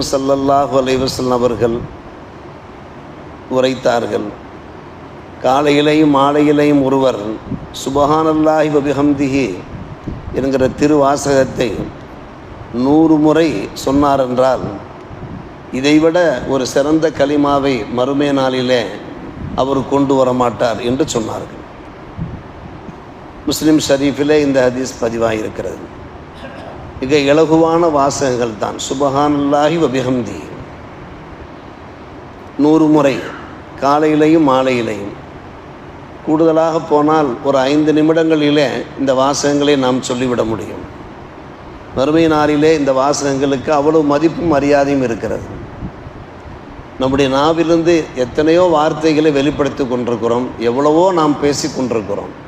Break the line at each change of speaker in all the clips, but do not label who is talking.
அக்ரம் சல்லல்லாஹு அலைவசன் அவர்கள் உரைத்தார்கள். காலையிலையும் மாலையிலையும் ஒருவர் சுபஹானல்லாஹி வபிஹம்திஹி என்கிற திருவாசகத்தை நூறு முறை சொன்னார் என்றால் இதைவிட ஒரு சிறந்த களிமாவை மறுமை நாளிலே அவர் கொண்டு வர மாட்டார் என்று சொன்னார்கள். முஸ்லிம் ஷரீஃபிலே இந்த ஹதீஸ் பதிவாக இருக்கிறது மிக இலகுவான வாசகங்கள் தான். சுபஹானல்லாஹி வபிஹம்தி. நூறு முறை காலையிலையும் மாலையிலையும். கூடுதலாக போனால் ஒரு ஐந்து நிமிடங்களிலே இந்த வாசகங்களை நாம் சொல்லிவிட முடியும். மறுமை நாளிலே இந்த வாசகங்களுக்கு அவ்வளவு மதிப்பும் மரியாதையும் இருக்கிறது. நம்முடைய நாவிலிருந்து எத்தனையோ வார்த்தைகளை வெளிப்படுத்தி கொண்டிருக்கிறோம். எவ்வளவோ நாம் பேசி கொண்டிருக்கிறோம்.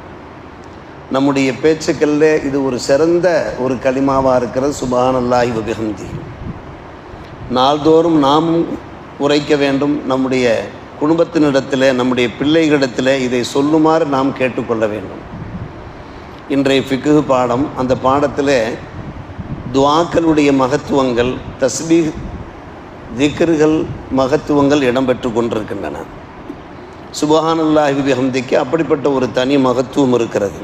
நம்முடைய பேச்சுக்களில் இது ஒரு சிறந்த ஒரு களிமாவாக இருக்கிறது. சுபானல்லாஹி வபிஹந்தி நாள்தோறும் நாமும் உரைக்க வேண்டும். நம்முடைய குடும்பத்தினிடத்தில் நம்முடைய பிள்ளைகளிடத்தில் இதை சொல்லுமாறு நாம் கேட்டுக்கொள்ள வேண்டும். இன்றைய ஃபிக்கு பாடம் அந்த பாடத்தில் துவாக்களுடைய மகத்துவங்கள் தஸ்பீக் திக்ருகள் மகத்துவங்கள் இடம்பெற்று கொண்டிருக்கின்றன. சுபஹானல்லாஹி விஹந்திக்கு அப்படிப்பட்ட ஒரு தனி மகத்துவம் இருக்கிறது.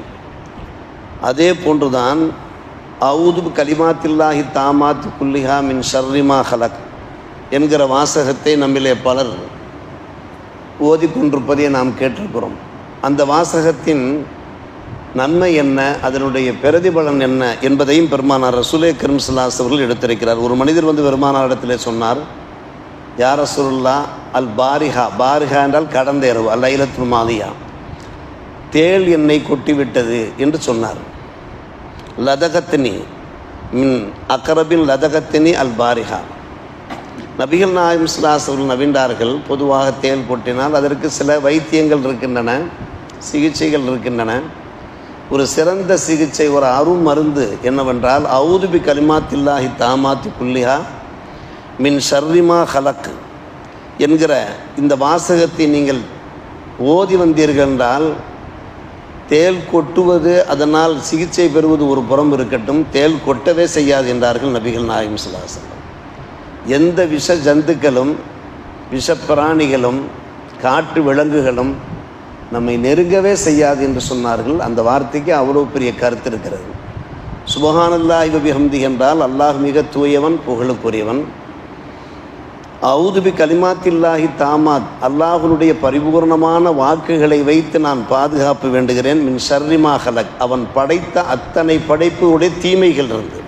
அதே போன்றுதான் அவுது கலிமாத்தில்லாஹி தாமாத் குல்லிஹா மின் ஷர்ரிமா ஹலக் என்கிற வாசகத்தை நம்மிலே பலர் ஓதிக்கொண்டிருப்பதை நாம் கேட்டிருக்கிறோம். அந்த வாசகத்தின் நன்மை என்ன அதனுடைய பிரதிபலன் என்ன என்பதையும் பெருமானார் ரசூலே கரிம்சல்லாஸ் அவர்கள் எடுத்திருக்கிறார். ஒரு மனிதர் வந்து பெருமானாரிடத்திலே சொன்னார் யார் ரசூல்லா அல் பாரிஹா. பாரிஹா என்றால் கடந்த இரவு அல் ஐலத்துல் மாலியா. தேள் என்னை கொட்டிவிட்டது என்று சொன்னார். லதகத்தினி மின் அக்கரபின் லதகத்தினி அல் பாரிஹா நபிகள் நாயம் சிலாஸ் நவீண்டார்கள் பொதுவாக தேல் கொட்டினால் அதற்கு சில வைத்தியங்கள் இருக்கின்றன சிகிச்சைகள் இருக்கின்றன ஒரு சிறந்த சிகிச்சை ஒரு அரும் மருந்து என்னவென்றால் அவுதுபி கலிமாத்தில்லாஹி தாமாத்தி புள்ளிஹா மின் ஷர்ரிமா ஹலக் என்கிற இந்த வாசகத்தை நீங்கள் ஓதி வந்தீர்கள் என்றால் தேல் கொட்டுவது அதனால் சிகிச்சை பெறுவது ஒரு புறம் இருக்கட்டும். தேல் கொட்டவே செய்யாது என்றார்கள் நபிகள் நாயகம் சுல்லாசலம் எந்த விஷ ஜந்துக்களும் விஷப்பிராணிகளும் காட்டு விலங்குகளும் நம்மை நெருங்கவே செய்யாது என்று சொன்னார்கள். அந்த வார்த்தைக்கு அவ்வளோ பெரிய கருத்து இருக்கிறது. சுபஹானல்லாஹி வபிஹம்தி என்றால் அல்லாஹ் மிக தூயவன் புகழுக்குரியவன். அவுதுபி கலிமாத்தில்லாஹி தாமாத் அல்லாஹுனுடைய பரிபூர்ணமான வாக்குகளை வைத்து நான் பாதுகாப்பு வேண்டுகிறேன். மின் ஷர்ரிமா ஹலக். அவன் படைத்த அத்தனை படைப்புடைய தீமைகள் இருந்து.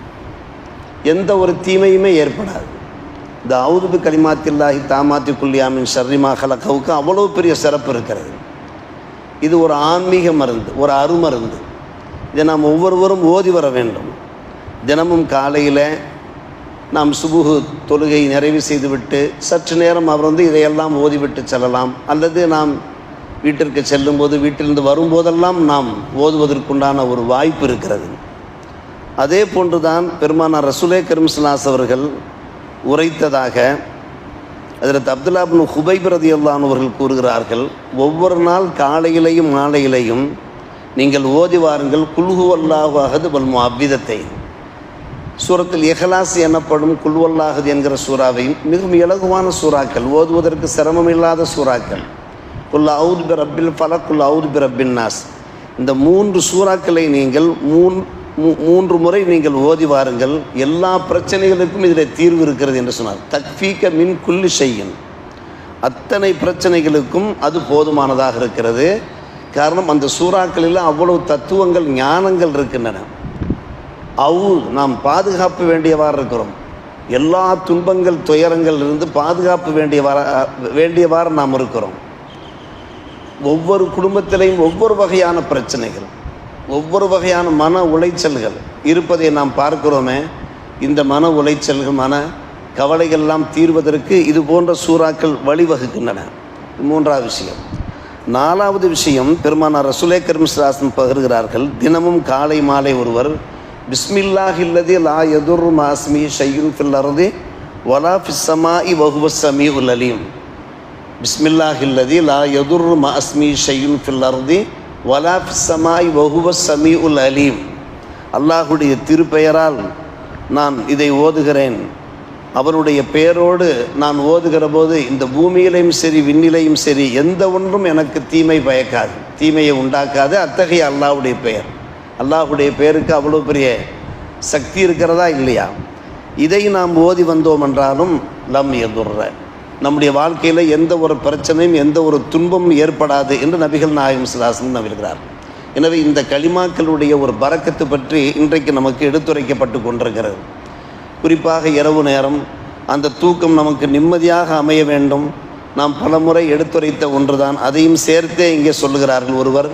எந்த ஒரு தீமையுமே ஏற்படாது. இந்த அவுதுபி கலிமாத்தில்லாஹி தாமாத்தி குல்லியாமின் ஷர்ரிமா ஹலக்கவுக்கு அவ்வளோ பெரிய சிறப்பு இருக்கிறது. இது ஒரு ஆன்மீக மருந்து ஒரு அருமருந்து. இதை நாம் ஒவ்வொருவரும் ஓதி வர வேண்டும். தினமும் காலையில் நாம் சுபுகு தொழுகை நிறைவு செய்துவிட்டு சற்று நேரம் அவர் வந்து இதையெல்லாம் ஓதிவிட்டு செல்லலாம். அல்லது நாம் வீட்டிற்கு செல்லும்போது வீட்டிலிருந்து வரும்போதெல்லாம் நாம் ஓதுவதற்குண்டான ஒரு வாய்ப்பு இருக்கிறது. அதே போன்றுதான் பெருமானார் ரசுலே கரிம்சலாஸ் அவர்கள் உரைத்ததாக அதில் அப்துல்லாபின் ஹுபை ரதி அவர்கள் கூறுகிறார்கள் ஒவ்வொரு நாள் காலையிலையும் மாலையிலையும் நீங்கள் ஓதி வாருங்கள். குல்ஹு அல்லாஹு அகது பல்மு அவ்விதத்தை சூரத்தில் எஹலாஸ் எனப்படும் குல்வல்லாகுது என்கிற சூறாவையும் மிகவும் இலகுவான சூறாக்கள் ஓதுவதற்கு சிரமம் இல்லாத சூறாக்கள். குல் அவுத் பி ரப்பில் குல் அவுத் பி ரப்பின் நாஸ். இந்த மூன்று சூறாக்களை நீங்கள் மூன் மூன்று முறை நீங்கள் ஓதி வாருங்கள். எல்லா பிரச்சனைகளுக்கும் இதில் தீர்வு இருக்கிறது என்று சொன்னார். தக்ஃபீக்க மின் குல்லி செய்யும் அத்தனை பிரச்சனைகளுக்கும் அது போதுமானதாக இருக்கிறது. காரணம் அந்த சூறாக்களில் அவ்வளவு தத்துவங்கள் ஞானங்கள் இருக்கின்றன. அவு நாம் பாதுகாப்பு வேண்டியவாறு இருக்கிறோம். எல்லா துன்பங்கள் துயரங்கள் இருந்து பாதுகாப்பு வேண்டியவார வேண்டியவாறு நாம் இருக்கிறோம். ஒவ்வொரு குடும்பத்திலையும் ஒவ்வொரு வகையான பிரச்சனைகள் ஒவ்வொரு வகையான மன உளைச்சல்கள் இருப்பதை நாம் பார்க்கிறோமே இந்த மன உளைச்சல்கள் மன கவலைகள்லாம் தீர்வதற்கு இது போன்ற சூறாக்கள் வழிவகுக்கின்றன. மூன்றாவது விஷயம். நாலாவது விஷயம் பெருமானார் ரசுலே கரிம்ஸ்ராசன் பகிர்கிறார்கள் தினமும் காலை மாலை ஒருவர் பிஸ்மில்லாஹில்லதி லா எதுர் மாஸ்மி ஷையுன் ஃபில் அருதி வலா ஃபிஸ்ஸமா இ வஹுவ சமி உல் அலீம். பிஸ்மில்லாஹில்லதி லா எதுர் மாஸ்மி ஷையுன் ஃபில் அருதி வலா இ வஹுவ சமி உல் அலீம். அல்லாஹுடைய திருப்பெயரால் நான் இதை ஓதுகிறேன். அவருடைய பெயரோடு நான் ஓதுகிற போது இந்த பூமியிலையும் சரி விண்ணிலையும் சரி எந்த ஒன்றும் எனக்கு தீமை பயக்காது தீமையை உண்டாக்காது அத்தகைய அல்லாவுடைய பெயர். அல்லாஹுடைய பேருக்கு அவ்வளோ பெரிய சக்தி இருக்கிறதா இல்லையா? இதை நாம் ஓதி வந்தோம் என்றாலும் லம் எதுர்ற நம்முடைய வாழ்க்கையில் எந்த ஒரு பிரச்சனையும் எந்த ஒரு துன்பமும் ஏற்படாது என்று நபிகள் நாயகம் சிலாசன் நம்பியிருக்கிறார். எனவே இந்த களிமாக்களுடைய ஒரு பறக்கத்து பற்றி இன்றைக்கு நமக்கு எடுத்துரைக்கப்பட்டு கொண்டிருக்கிறது. குறிப்பாக இரவு நேரம் அந்த தூக்கம் நமக்கு நிம்மதியாக அமைய வேண்டும். நாம் பலமுறை எடுத்துரைத்த ஒன்றுதான். அதையும் சேர்த்தே இங்கே சொல்லுகிறார்கள் ஒருவர்.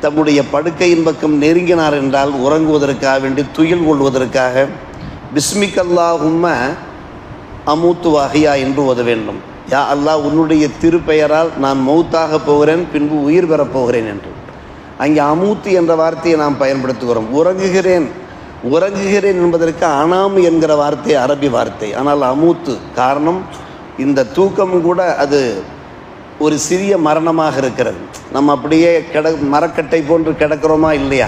தம்முடைய படுக்கையின் பக்கம் நெருங்கினார் என்றால் உறங்குவதற்காக வேண்டி துயில் கொள்வதற்காக பிஸ்மிக்கல்லாஹும்ம அமூத்து வகையா என்று ஓத வேண்டும். யா அல்லாஹ் உன்னுடைய திருப்பெயரால் நான் மௌத்தாக போகிறேன் பின்பு உயிர் பெறப் போகிறேன் என்று. அங்கே அமூத்து என்ற வார்த்தையை நாம் பயன்படுத்துகிறோம். உறங்குகிறேன். உறங்குகிறேன் என்பதற்கு அனாம் என்கிற வார்த்தை அரபி வார்த்தை. ஆனால் அமூத்து காரணம் இந்த தூக்கம் கூட அது ஒரு சிறிய மரணமாக இருக்கிறது. நம்ம அப்படியே கிட மரக்கட்டை போன்று கிடக்கிறோமா இல்லையா?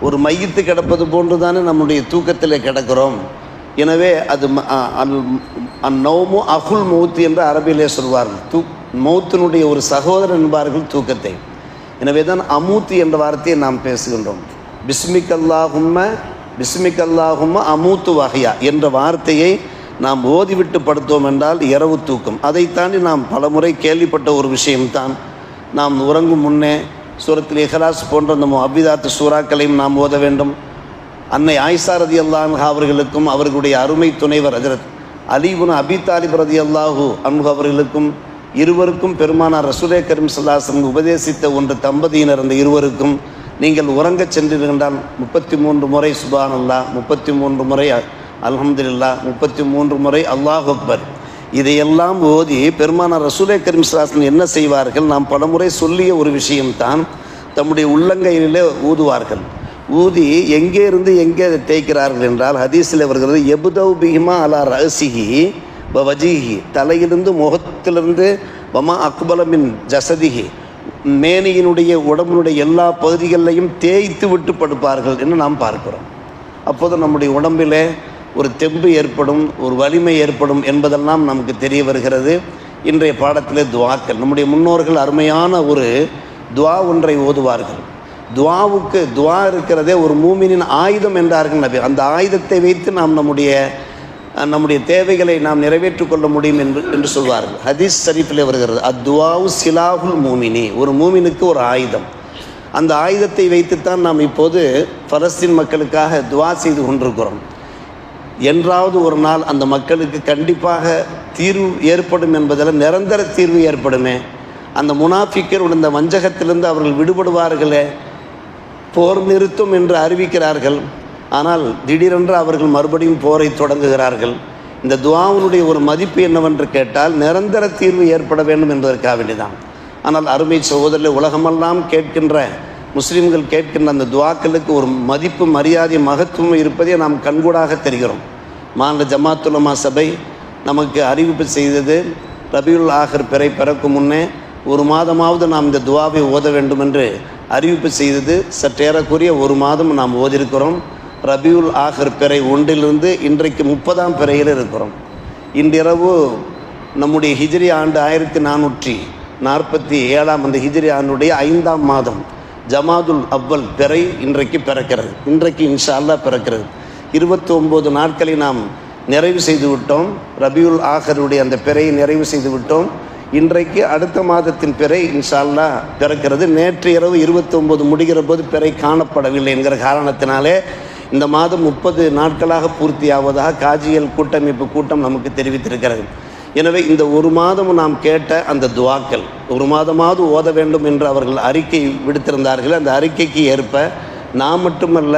ஒரு மையத்து கிடப்பது போன்று தானே நம்முடைய தூக்கத்தில் கிடக்கிறோம். எனவே அது ம- அகுல் மௌத்து என்று அரபியிலே சொல்வார்கள். தூ மௌத்தினுடைய ஒரு சகோதரன் என்பார்கள் தூக்கத்தை. எனவே தான் அமூத்து என்ற வார்த்தையை நாம் பேசுகின்றோம். பிஸ்மிக்கல்லாஹும்ம பிஸ்மிக்கல்லாஹும்ம அமூத்து வகையா என்ற வார்த்தையை நாம் ஓதிவிட்டு படுத்தோம் என்றால் இரவு தூக்கம். அதை தாண்டி நாம் பலமுறை கேள்விப்பட்ட ஒரு விஷயம்தான். நாம் உறங்கும் முன்னே சூரத்தில் இஹ்லாஸ் போன்ற நம்ம அபிதாத்து சூறாக்களையும் நாம் ஓத வேண்டும். அன்னை ஆயிஷா ரதி அல்லாஹ் அவர்களுக்கும் அவர்களுடைய அருமை துணைவர் ஹஜரத் அலிபுன் அபி தாலிப் ரதி அல்லாஹூ அன்பு அவர்களுக்கும் இருவருக்கும் பெருமானார் ரசூலே கரீம் சல்லாசம் உபதேசித்த ஒன்று தம்பதியினர் அந்த இருவருக்கும் நீங்கள் உறங்கச் சென்றிருந்தால் முப்பத்தி மூன்று முறை சுபான் அல்லாஹ் முப்பத்தி மூன்று முறை அலமதுல்லா முப்பத்தி மூன்று முறை அல்லாஹ் அக்பர். இதையெல்லாம் ஓதி பெருமானார் ரசூலே கரீம் சல்லாசன் என்ன செய்வார்கள்? நாம் பலமுறை சொல்லிய ஒரு விஷயம்தான். தம்முடைய உள்ளங்கையிலே ஊதுவார்கள். ஊதி எங்கே இருந்து எங்கே அதை தேய்க்கிறார்கள் என்றால் ஹதீஸில் வருகிறது எபுதவ் பிஹிமா அலா ப வஜிஹி தலையிலிருந்து முகத்திலிருந்து வமா அக்பலமின் ஜசதிஹி. மேனியினுடைய உடம்பினுடைய எல்லா பகுதிகளையும் தேய்த்து விட்டு படுப்பார்கள் என்று நாம் பார்க்கிறோம். அப்போது நம்முடைய உடம்பிலே ஒரு தெம்பு ஏற்படும் ஒரு வலிமை ஏற்படும் என்பதெல்லாம் நமக்கு தெரிய வருகிறது. இன்றைய பாடத்திலே துவாக்கள். நம்முடைய முன்னோர்கள் அருமையான ஒரு துவா ஒன்றை ஓதுவார்கள். துவாவுக்கு துவா இருக்கிறதே ஒரு மூமினின் ஆயுதம் என்றார்கள் நபி. அந்த ஆயுதத்தை வைத்து நாம் நம்முடைய நம்முடைய தேவைகளை நாம் நிறைவேற்றிக் கொள்ள முடியும் என்று என்று சொல்வார்கள். ஹதீஸ் ஷரீஃபில் வருகிறது. அத்வாவு சிலாகுல் மூமினி. ஒரு மூமினுக்கு ஒரு ஆயுதம். அந்த ஆயுதத்தை வைத்துத்தான் நாம் இப்போது பலஸ்தீன் மக்களுக்காக துவா செய்து கொண்டிருக்கிறோம். என்றாவது ஒரு நாள் அந்த மக்களுக்கு கண்டிப்பாக தீர்வு ஏற்படும் என்பதில் நிரந்தர தீர்வு ஏற்படுமே. அந்த முனாஃபிக்கர் இந்த வஞ்சகத்திலிருந்து அவர்கள் விடுபடுவார்களே. போர் நிறுத்தும் என்று அறிவிக்கிறார்கள். ஆனால் திடீரென்று அவர்கள் மறுபடியும் போரை தொடங்குகிறார்கள். இந்த துவாவுனுடைய ஒரு மதிப்பு என்னவென்று கேட்டால் நிரந்தர தீர்வு ஏற்பட வேண்டும் என்பதற்காக வேண்டிதான். ஆனால் அருமை சகோதரில் உலகமெல்லாம் கேட்கின்ற முஸ்லீம்கள் கேட்கின்ற அந்த துவாக்களுக்கு ஒரு மதிப்பு மரியாதை மகத்துவம் இருப்பதை நாம் கண்கூடாக தெரிகிறோம். மாநில ஜமாத்துலமா சபை நமக்கு அறிவிப்பு செய்தது. ரபியுல் ஆகர் பிறை பிறக்கும் முன்னே ஒரு மாதமாவது நாம் இந்த துவாவை ஓத வேண்டும் என்று அறிவிப்பு செய்தது. சற்றேறக்குரிய ஒரு மாதம் நாம் ஓதிருக்கிறோம். ரபியுல் ஆகர் பிறை ஒன்றிலிருந்து இன்றைக்கு முப்பதாம் பிறையில் இருக்கிறோம். இன்றிரவு நம்முடைய ஹிஜ்ரி ஆண்டு ஆயிரத்தி நானூற்றி நாற்பத்தி ஏழாம் அந்த ஹிஜ்ரி ஆண்டுடைய ஐந்தாம் மாதம் ஜமாதுல் அவ்வல் பிறை இன்றைக்கு பிறக்கிறது. இன்றைக்கு இன்ஷா அல்லாஹ் பிறக்கிறது. இருபத்தி ஒம்பது நாட்களை நாம் நிறைவு செய்து விட்டோம் ரபியுல் ஆகருடைய அந்த பிறையை நிறைவு செய்து விட்டோம் இன்றைக்கு அடுத்த மாதத்தின் பிறை இன்ஷால்லா பிறக்கிறது. நேற்று இரவு இருபத்தி ஒம்பது முடிகிற போது பிறை காணப்படவில்லை என்கிற காரணத்தினாலே இந்த மாதம் முப்பது நாட்களாக பூர்த்தியாவதாக காஜியல் கூட்டமைப்பு கூட்டம் நமக்கு தெரிவித்திருக்கிறது. எனவே இந்த ஒரு மாதம் நாம் கேட்ட அந்த துவாக்கள் ஒரு மாதமாவது ஓத வேண்டும் என்று அவர்கள் அறிக்கை விடுத்திருந்தார்கள். அந்த அறிக்கைக்கு ஏற்ப நாம் மட்டுமல்ல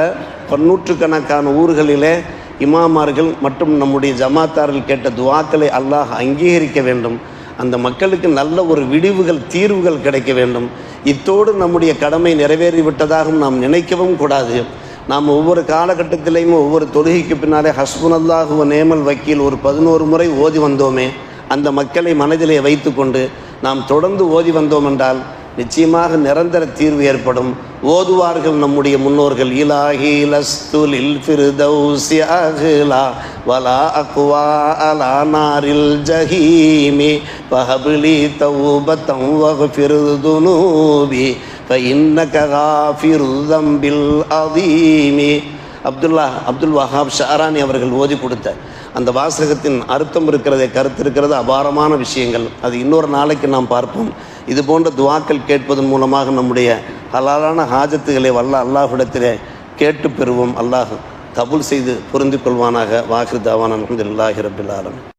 பன்னூற்றுக்கணக்கான ஊர்களிலே இமாமார்கள் மற்றும் நம்முடைய ஜமாத்தார்கள் கேட்ட துவாக்களை அல்லாஹ் அங்கீகரிக்க வேண்டும். அந்த மக்களுக்கு நல்ல ஒரு விடிவுகள் தீர்வுகள் கிடைக்க வேண்டும். இத்தோடு நம்முடைய கடமை நிறைவேறிவிட்டதாகவும் நாம் நினைக்கவும் கூடாது. நாம் ஒவ்வொரு காலகட்டத்திலையும் ஒவ்வொரு தொழுகைக்கு பின்னாலே ஹஸ்புனல்லாஹுவ நேமல் வக்கீல் ஒரு பதினோரு முறை ஓதி வந்தோமே. அந்த மக்களை மனதிலே வைத்துக்கொண்டு நாம் தொடர்ந்து ஓதி வந்தோம் என்றால் நிச்சயமாக நிரந்தர தீர்வு ஏற்படும். ஓதுவார்கள் நம்முடைய முன்னோர்கள் இலாஹி லஸ்துல் இல் அஹ்லா வலா அக்வா அலா நாரில் ஜஹீமி ஃபஹப்லி தௌபதம் வஃபிர் துனூபி ஃபஇன்னக காஃபிரு தம்பில் அதீமி அப்துல்லா அப்துல் வஹாப் ஷாரானி அவர்கள் ஓதி கொடுத்த அந்த வாசகத்தின் அர்த்தம் இருக்கிறதே கருத்து இருக்கிறது அபாரமான விஷயங்கள் அது இன்னொரு நாளைக்கு நாம் பார்ப்போம் இது போன்ற துவாக்கள் கேட்பதன் மூலமாக நம்முடைய ஹலாலான ஹாஜத்துகளை வல்ல அல்லாஹிடத்திலே கேட்டு பெறுவோம். அல்லாஹ் கபூல் செய்து புரிந்து கொள்வானாக. வாஹிர் தாவான் அலமதுல்லாஹி ரபில் ஆலமீன்.